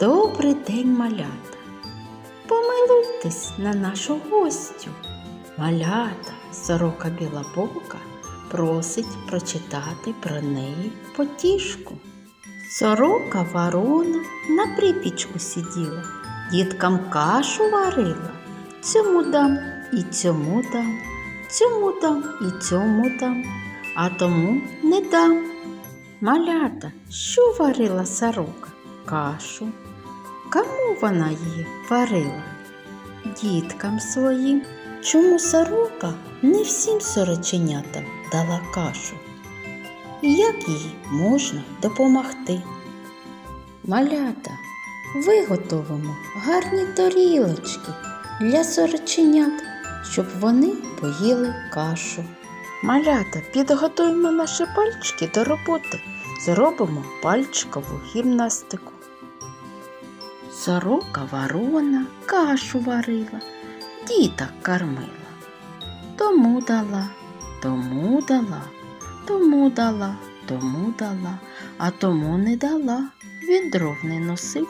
Добрий день, малята. Помилуйтесь на нашу гостю. Малята, сорока білобока просить прочитати про неї потішку. Сорока ворона на припічку сиділа, діткам кашу варила. Цьому дам і цьому дам, цьому дам і цьому дам, а тому не дам. Малята, що варила сорока? Кашу. Кому вона її варила? Діткам своїм. Чому сорока не всім сороченятам дала кашу? Як їй можна допомогти? Малята, виготовимо гарні тарілочки для сороченят, щоб вони поїли кашу. Малята, підготуємо наші пальчики до роботи. Зробимо пальчикову гімнастику. Сорока ворона кашу варила, діток кормила. Тому дала, тому дала, тому дала, тому дала, а тому не дала. Він дров не носив,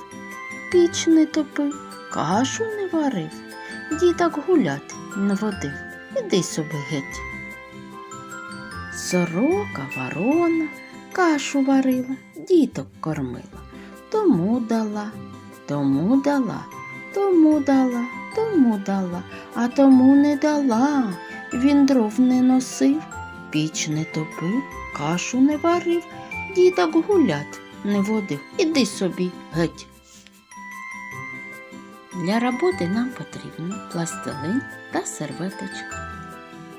піч не топив, кашу не варив, діток гуляти не водив. Іди собі геть. Сорока ворона кашу варила, діток кормила, тому дала, тому дала, тому дала, тому дала, а тому не дала. Він дров не носив, піч не топив, кашу не варив, діток гулять не водив. Іди собі геть. Для роботи нам потрібно пластилин та серветочка.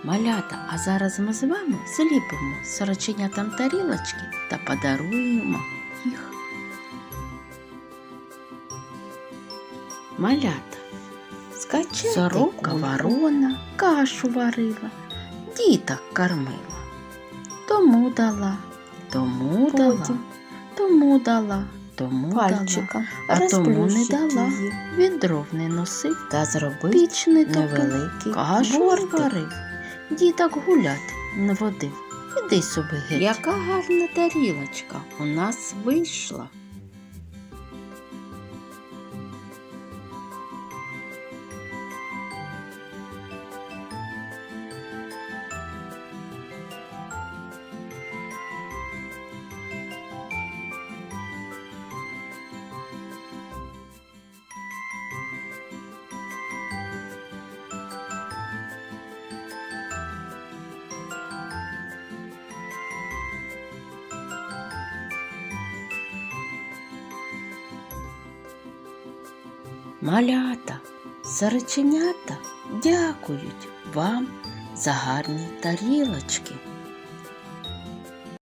Малята, а зараз ми з вами зліпимо сороченятам тарілочки та подаруємо їх. Малята, Скачайте сорока ворона кашу варила, діток кормила. Тому дала, тому дала, тому дала, тому дала, пальчиком а тому не дала. її. Він дров не носив, та зробив піч не невеликий Кашу варив, діток гуляти не водив. Іди собі геть. Яка гарна тарілочка у нас вийшла. Малята, сороченята дякують вам за гарні тарілочки.